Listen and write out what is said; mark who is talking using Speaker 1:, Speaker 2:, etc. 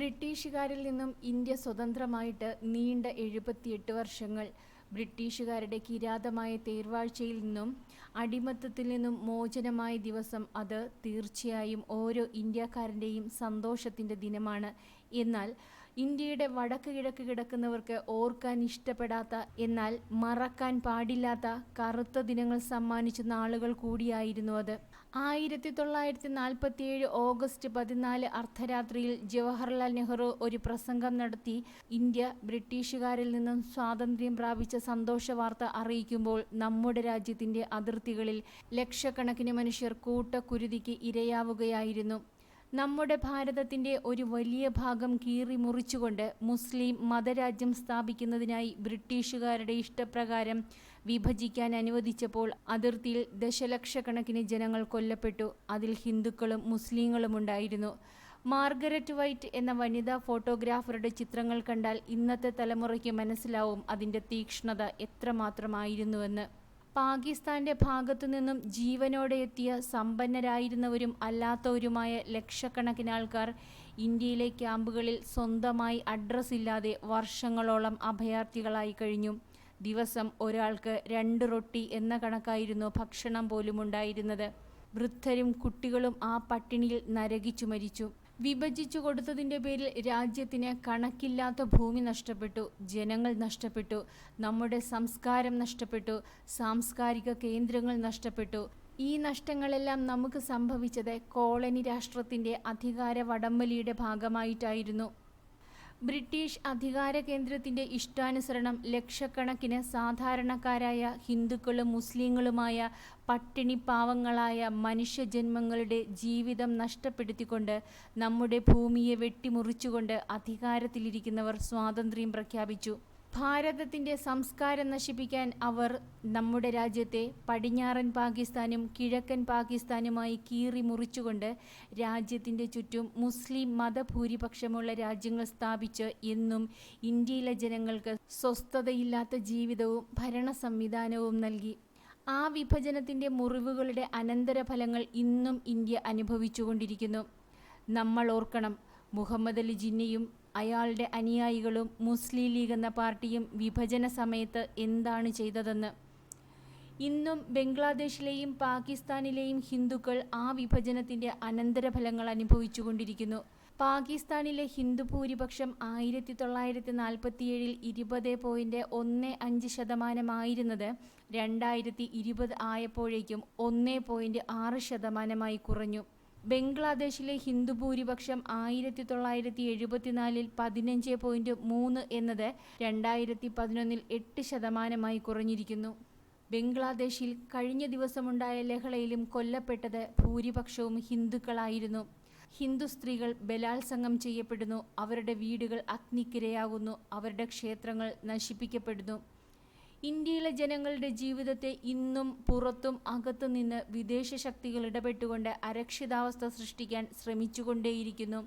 Speaker 1: ബ്രിട്ടീഷുകാരിൽ നിന്നും ഇന്ത്യ സ്വതന്ത്രമായിട്ട് നീണ്ട എഴുപത്തിയെട്ട് വർഷങ്ങൾ ബ്രിട്ടീഷുകാരുടെ കിരാതമായ തേർവാഴ്ചയിൽ നിന്നും അടിമത്തത്തിൽ നിന്നും മോചനമായ ദിവസം അത് തീർച്ചയായും ഓരോ ഇന്ത്യക്കാരന്റെയും സന്തോഷത്തിന്റെ ദിനമാണ്. എന്നാൽ ഇന്ത്യയുടെ വടക്ക് കിഴക്ക് കിടക്കുന്നവർക്ക് ഓർക്കാൻ ഇഷ്ടപ്പെടാത്ത എന്നാൽ മറക്കാൻ പാടില്ലാത്ത കറുത്ത ദിനങ്ങൾ സമ്മാനിച്ച നാളുകൾ കൂടിയായിരുന്നു അത്. ആയിരത്തി തൊള്ളായിരത്തി നാൽപ്പത്തിയേഴ് ഓഗസ്റ്റ് പതിനാല് അർദ്ധരാത്രിയിൽ ജവഹർലാൽ നെഹ്റു ഒരു പ്രസംഗം നടത്തി ഇന്ത്യ ബ്രിട്ടീഷുകാരിൽ നിന്നും സ്വാതന്ത്ര്യം പ്രാപിച്ച സന്തോഷ വാർത്ത അറിയിക്കുമ്പോൾ നമ്മുടെ രാജ്യത്തിന്റെ അതിർത്തികളിൽ ലക്ഷക്കണക്കിന് മനുഷ്യർ കൂട്ടക്കുരുതിക്ക് ഇരയാവുകയായിരുന്നു. നമ്മുടെ ഭാരതത്തിന്റെ ഒരു വലിയ ഭാഗം കീറി മുറിച്ചുകൊണ്ട് മുസ്ലിം മതരാജ്യം സ്ഥാപിക്കുന്നതിനായി ബ്രിട്ടീഷുകാരുടെ ഇഷ്ടപ്രകാരം വിഭജിക്കാൻ അനുവദിച്ചപ്പോൾ അതിർത്തിയിൽ ദശലക്ഷക്കണക്കിന് ജനങ്ങൾ കൊല്ലപ്പെട്ടു. അതിൽ ഹിന്ദുക്കളും മുസ്ലിങ്ങളും ഉണ്ടായിരുന്നു. മാർഗരറ്റ് വൈറ്റ് എന്ന വനിതാ ഫോട്ടോഗ്രാഫറുടെ ചിത്രങ്ങൾ കണ്ടാൽ ഇന്നത്തെ തലമുറയ്ക്ക് മനസ്സിലാവും അതിന്റെ തീക്ഷ്ണത എത്രമാത്രമായിരുന്നുവെന്ന്. പാകിസ്ഥാന്റെ ഭാഗത്തു നിന്നും ജീവനോടെ എത്തിയ സമ്പന്നരായിരുന്നവരും അല്ലാത്തവരുമായ ലക്ഷക്കണക്കിന് ആൾക്കാർ ഇന്ത്യയിലെ ക്യാമ്പുകളിൽ സ്വന്തമായി അഡ്രസ് ഇല്ലാതെ വർഷങ്ങളോളം അഭയാർത്ഥികളായി കഴിഞ്ഞു. ദിവസം ഒരാൾക്ക് രണ്ട് റൊട്ടി എന്ന കണക്കായിരുന്നു ഭക്ഷണം പോലും ഉണ്ടായിരുന്നത് വൃദ്ധരും കുട്ടികളും ആ പട്ടിണിയിൽ നരകിച്ചു മരിച്ചു വിഭജിച്ചു കൊടുത്തതിന്റെ പേരിൽ രാജ്യത്തിന് കണക്കില്ലാത്ത ഭൂമി നഷ്ടപ്പെട്ടു ജനങ്ങൾ നഷ്ടപ്പെട്ടു നമ്മുടെ സംസ്കാരം നഷ്ടപ്പെട്ടു സാംസ്കാരിക കേന്ദ്രങ്ങൾ നഷ്ടപ്പെട്ടു. ഈ നഷ്ടങ്ങളെല്ലാം നമുക്ക് സംഭവിച്ചത് കോളനി രാഷ്ട്രത്തിന്റെ അധികാര വടംവലിയുടെ ഭാഗമായിട്ടായിരുന്നു. ബ്രിട്ടീഷ് അധികാര കേന്ദ്രത്തിന്റെ ഇഷ്ടാനുസരണം ലക്ഷക്കണക്കിന് സാധാരണക്കാരായ ഹിന്ദുക്കളും മുസ്ലിങ്ങളുമായ പട്ടിണി പാവങ്ങളായ മനുഷ്യജന്മങ്ങളുടെ ജീവിതം നഷ്ടപ്പെടുത്തിക്കൊണ്ട് നമ്മുടെ ഭൂമിയെ വെട്ടിമുറിച്ചുകൊണ്ട് അധികാരത്തിലിരിക്കുന്നവർ സ്വാതന്ത്ര്യം പ്രഖ്യാപിച്ചു. ഭാരതത്തിന്റെ സംസ്കാരം നശിപ്പിക്കാൻ അവർ നമ്മുടെ രാജ്യത്തെ പടിഞ്ഞാറൻ പാകിസ്ഥാനും കിഴക്കൻ പാകിസ്ഥാനുമായി കീറി മുറിച്ചുകൊണ്ട് രാജ്യത്തിന്റെ ചുറ്റും മുസ്ലിം മതഭൂരിപക്ഷമുള്ള രാജ്യങ്ങൾ സ്ഥാപിച്ച് എന്നും ഇന്ത്യയിലെ ജനങ്ങൾക്ക് സ്വസ്ഥതയില്ലാത്ത ജീവിതവും ഭരണ സംവിധാനവും നൽകി. ആ വിഭജനത്തിന്റെ മുറിവുകളുടെ അനന്തരഫലങ്ങൾ ഇന്നും ഇന്ത്യ അനുഭവിച്ചുകൊണ്ടിരിക്കുന്നു. നമ്മൾ ഓർക്കണം മുഹമ്മദ് അലി ജിന്നയും അയാളുടെ അനുയായികളും മുസ്ലിം ലീഗ് എന്ന പാർട്ടിയും വിഭജന സമയത്ത് എന്താണ് ചെയ്തതെന്ന്? ഇന്നും ബംഗ്ലാദേശിലെയും പാകിസ്ഥാനിലെയും ഹിന്ദുക്കൾ ആ വിഭജനത്തിന്റെ അനന്തരഫലങ്ങൾ അനുഭവിച്ചുകൊണ്ടിരിക്കുന്നു. പാകിസ്ഥാനിലെ ഹിന്ദു ഭൂരിപക്ഷം ആയിരത്തി തൊള്ളായിരത്തി നാൽപ്പത്തിയേഴിൽ ഇരുപത് പോയിന്റ് ഒന്ന് അഞ്ച് ശതമാനമായിരുന്നത് രണ്ടായിരത്തി ഇരുപത് ആയപ്പോഴേക്കും ഒന്ന് പോയിന്റ് ആറ് ശതമാനമായി കുറഞ്ഞു. ബംഗ്ലാദേശിലെ ഹിന്ദു ഭൂരിപക്ഷം ആയിരത്തി തൊള്ളായിരത്തി എഴുപത്തിനാലിൽ പതിനഞ്ച് പോയിന്റ് മൂന്ന് എന്നത് രണ്ടായിരത്തി പതിനൊന്നിൽ എട്ട് ശതമാനമായി കുറഞ്ഞിരിക്കുന്നു. ബംഗ്ലാദേശിൽ കഴിഞ്ഞ ദിവസമുണ്ടായ ലഹളയിലും കൊല്ലപ്പെട്ടത് ഭൂരിപക്ഷവും ഹിന്ദുക്കളായിരുന്നു. ഹിന്ദു സ്ത്രീകൾ ബലാത്സംഗം ചെയ്യപ്പെടുന്നു അവരുടെ വീടുകൾ അഗ്നിക്കിരയാകുന്നു അവരുടെ ക്ഷേത്രങ്ങൾ നശിപ്പിക്കപ്പെടുന്നു. ഇന്ത്യയിലെ ജനങ്ങളുടെ ജീവിതത്തെ ഇന്നും പുറത്തും അകത്തു നിന്ന് വിദേശ ശക്തികൾ ഇടപെട്ടുകൊണ്ട് അരക്ഷിതാവസ്ഥ സൃഷ്ടിക്കാൻ ശ്രമിച്ചുകൊണ്ടേയിരിക്കുന്നു.